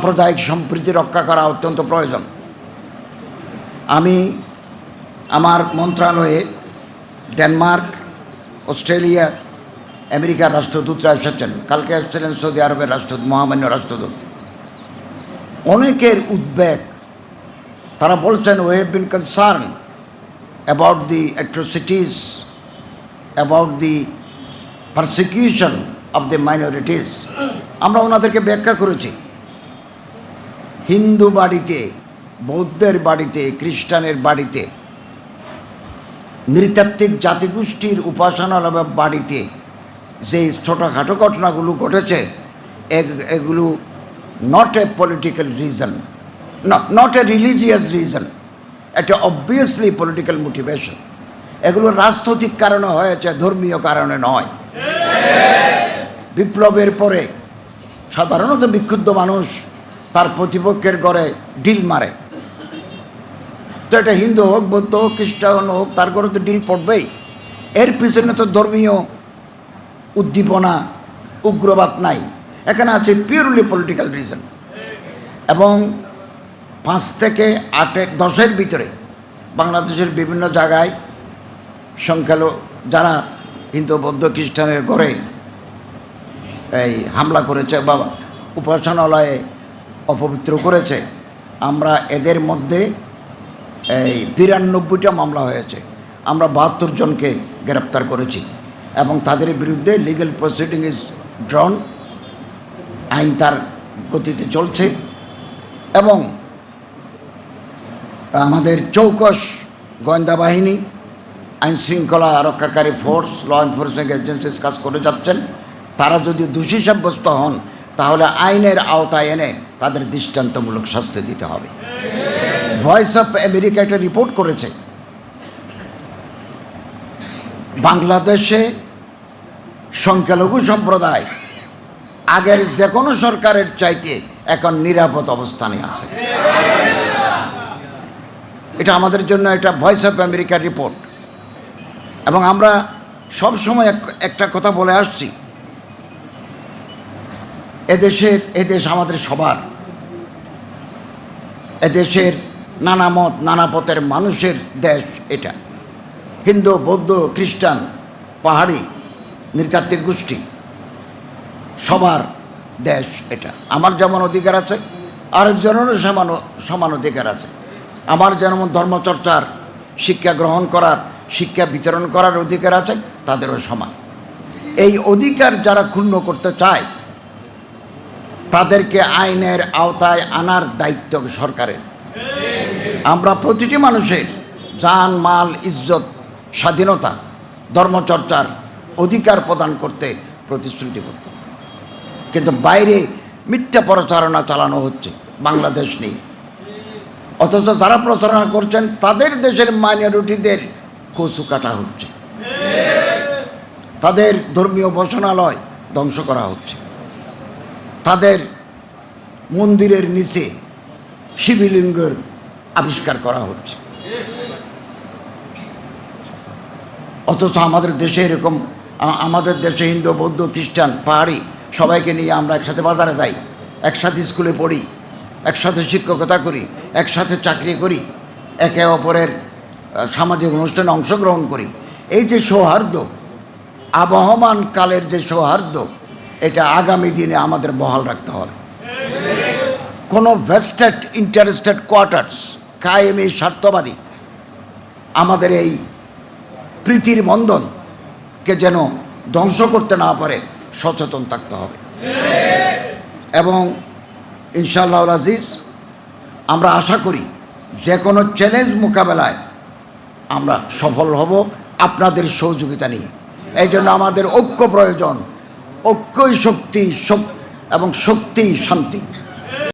সাম্প্রদায়িক সম্প্রীতি রক্ষা করা অত্যন্ত প্রয়োজন। আমি আমার মন্ত্রণালয়ে ডেনমার্ক, অস্ট্রেলিয়া, আমেরিকার রাষ্ট্রদূতরা এসেছেন। কালকে এসেছিলেন সৌদি আরবের রাষ্ট্রদূত, মহামান্য রাষ্ট্রদূত। অনেকের উদ্বেগ, তারা বলছেন we have been concern about the atrocities about the persecution of the minorities আমরা ওনাদেরকে ব্যাখ্যা করেছি। হিন্দু বাড়িতে বৌদ্ধের বাড়িতে খ্রিস্টানের বাড়িতে নৃতাত্ত্বিক জাতিগোষ্ঠীর উপাসনালয় বাড়িতে যে ছোটোখাটো ঘটনাগুলো ঘটেছে এগ- এগুলো not a political reason not a religious reason একটা অবভিয়াসলি পলিটিক্যাল মোটিভেশন এগুলো রাজনৈতিক কারণে হয়েছে ধর্মীয় কারণে নয়। বিপ্লবের পরে সাধারণত বিক্ষুব্ধ মানুষ তার প্রতিপক্ষের ঘরে ডিল মারে। তো এটা হিন্দু হোক, বৌদ্ধ হোক, খ্রিস্টান হোক, তার ঘরে তো ডিল পড়বেই। এর পিছনে তো ধর্মীয় উদ্দীপনা, উগ্রবাদ নাই। এখানে আছে পিওরলি পলিটিক্যাল রিজন এবং পাঁচ থেকে আটের দশের ভিতরে বাংলাদেশের বিভিন্ন জায়গায় সংখ্যালঘু যারা হিন্দু, বৌদ্ধ, খ্রিস্টানের ঘরে এই হামলা করেছে বা উপাসনালয়ে অপবিত্র করেছে। আমরা এদের মধ্যে এই বিরানব্বইটা মামলা হয়েছে। আমরা বাহাত্তর জনকে গ্রেপ্তার করেছি এবং তাদের বিরুদ্ধে লিগ্যাল প্রসিডিং ইজ ড্রন আইন তার গতিতে চলছে এবং আমাদের চৌকস গোয়েন্দা বাহিনী, আইন শৃঙ্খলা রক্ষাকারী ফোর্স ল এনফোর্সমেন্ট এজেন্সিস কাজ করে যাচ্ছেন। তারা যদি দোষী সাব্যস্ত হন তাহলে আইনের আওতায় এনে তাদের দৃষ্টান্তমূলক শাস্তি দিতে হবে। ভয়েস অফ আমেরিকা একটা রিপোর্ট করেছে। বাংলাদেশে সংখ্যালঘু সম্প্রদায় আগের যে কোনো সরকারের চাইতে এখন নিরাপদ অবস্থানে আছে। এটা আমাদের জন্য এটা ভয়েস অফ আমেরিকার রিপোর্ট এবং আমরা সব সময় একটা কথা বলে আসছি। এদেশের, এদেশ আমাদের সবার। এদেশের নানা মত, নানা পথের মানুষের দেশ এটা। হিন্দু, বৌদ্ধ, খ্রিস্টান, পাহাড়ি, নৃতাত্ত্বিক গোষ্ঠী, সবার দেশ এটা। আমার যেমন অধিকার আছে, আরেকজনেরও সমান সমান অধিকার আছে। আমার যেমন ধর্মচর্চার শিক্ষা গ্রহণ করার, শিক্ষা বিতরণ করার অধিকার আছে, তাদেরও সমান। এই অধিকার যারা ক্ষুণ্ণ করতে চায় তাদেরকে আইনের আওতায় আনার দায়িত্ব সরকারের। আমরা প্রতিটি মানুষের জান, মাল, ইজ্জত, স্বাধীনতা, ধর্মচর্চার অধিকার প্রদান করতে প্রতিশ্রুতিবদ্ধ। কিন্তু বাইরে মিথ্যা প্রচারণা চালানো হচ্ছে বাংলাদেশ নিয়ে। অথচ যারা প্রচারণা করছেন, তাদের দেশের মাইনরিটিদের কচু কাটা হচ্ছে। তাদের ধর্মীয় বসনালয় ধ্বংস করা হচ্ছে। তাদের মন্দিরের নিচে শিবলিঙ্গের আবিষ্কার করা হচ্ছে। অথচ আমাদের দেশে এরকম আমাদের দেশে হিন্দু, বৌদ্ধ, খ্রিস্টান, পাহাড়ি, সবাইকে নিয়ে আমরা একসাথে বাজারে যাই, একসাথে স্কুলে পড়ি, একসাথে শিক্ষকতা করি, একসাথে চাকরি করি, একে অপরের সামাজিক অনুষ্ঠানে অংশগ্রহণ করি। এই যে সৌহার্দ্য, আবহমান কালের যে সৌহার্দ্য এটা আগামী দিনে আমাদের বহাল রাখতে হবে। কোনো ভেস্টেড ইন্টারেস্টেড কোয়ার্টার্স কায়েমি স্বার্থবাদী আমাদের এই প্রীতির বন্ধনকে যেন ধ্বংস করতে না পারে, সচেতন থাকতে হবে। এবং ইনশাআল্লাহ আজিজ, আমরা আশা করি যে কোনো চ্যালেঞ্জ মোকাবেলায় আমরা সফল হব, আপনাদের সহযোগিতা নিয়ে। এই জন্য আমাদের ঐক্য প্রয়োজন ঐক্যই শক্তি শক- এবং শক্তি শান্তি।